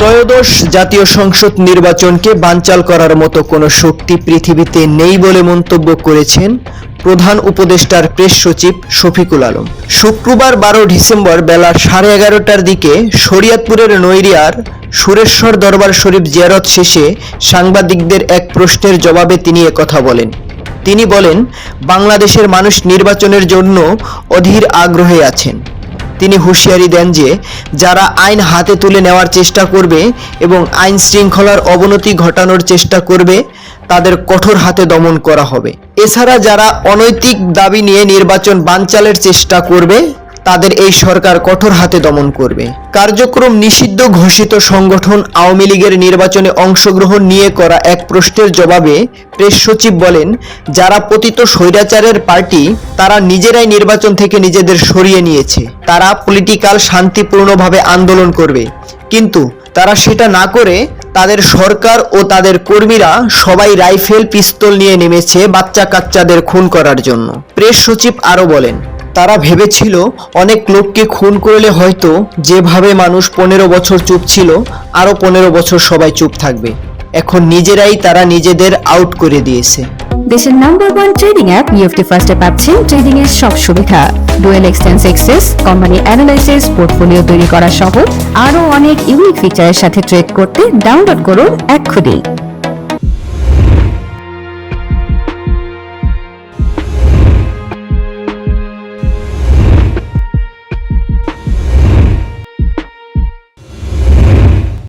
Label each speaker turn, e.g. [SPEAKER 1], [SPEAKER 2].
[SPEAKER 1] ত্রয়োদশ জাতীয় সংসদ নির্বাচনকে বানচাল করার মতো কোনো শক্তি পৃথিবীতে নেই বলে মন্তব্য করেছেন প্রধান উপদেষ্টার প্রেস সচিব শফিকুল আলম। শুক্রবার বারো ডিসেম্বর বেলা সাড়ে এগারোটার দিকে শরিয়তপুরের নৈরিয়ার সুরেশ্বর দরবার শরীফ জিয়ারত শেষে সাংবাদিকদের এক প্রশ্নের জবাবে তিনি একথা বলেন। তিনি বলেন, বাংলাদেশের মানুষ নির্বাচনের জন্য অধীর আগ্রহে আছেন। তিনি হুঁশিয়ারি দেন যে, যারা আইন হাতে তুলে নেওয়ার চেষ্টা করবে এবং আইন শৃঙ্খলার অবনতি ঘটানোর চেষ্টা করবে, তাদের কঠোর হাতে দমন করা হবে। এছাড়া যারা অনৈতিক দাবি নিয়ে নির্বাচন বানচালের চেষ্টা করবে তাদের এই সরকার কঠোর হাতে দমন করবে। কার্যক্রম নিষিদ্ধ ঘোষিত সংগঠন আওয়ামী লীগের নির্বাচনে অংশগ্রহণ নিয়ে করা এক প্রশ্নের জবাবে প্রেস সচিব বলেন, যারা পতিত স্বৈরাচারের পার্টি, তারা নিজেরাই নির্বাচন থেকে নিজেদের সরিয়ে নিয়েছে। তারা পলিটিক্যাল শান্তিপূর্ণভাবে আন্দোলন করবে। কিন্তু তারা সেটা না করে তাদের সরকার ও তাদের কর্মীরা সবাই রাইফেল পিস্তল নিয়ে নেমেছে বাচ্চা কাচ্চাদের খুন করার জন্য। প্রেস সচিব আরও বলেন তারা ভেবেছিল অনেক লোককে খুন করলে হয়তো যেভাবে মানুষ পনেরো বছর চুপ ছিল আরও পনেরো বছর সবাই চুপ থাকবে। এখন নিজেরাই তারা নিজেদের আউট করে দিয়েছে।
[SPEAKER 2] দেশের number one trading app EFT ফার্স্টে পাচ্ছেন ট্রেডিং এর সব সুবিধা। Dual exchange access company analysis portfolio তৈরি করা সহ আরও অনেক ইউনিক ফিচারের সাথে ট্রেড করতে ডাউনলোড করুন এক্ষুনি।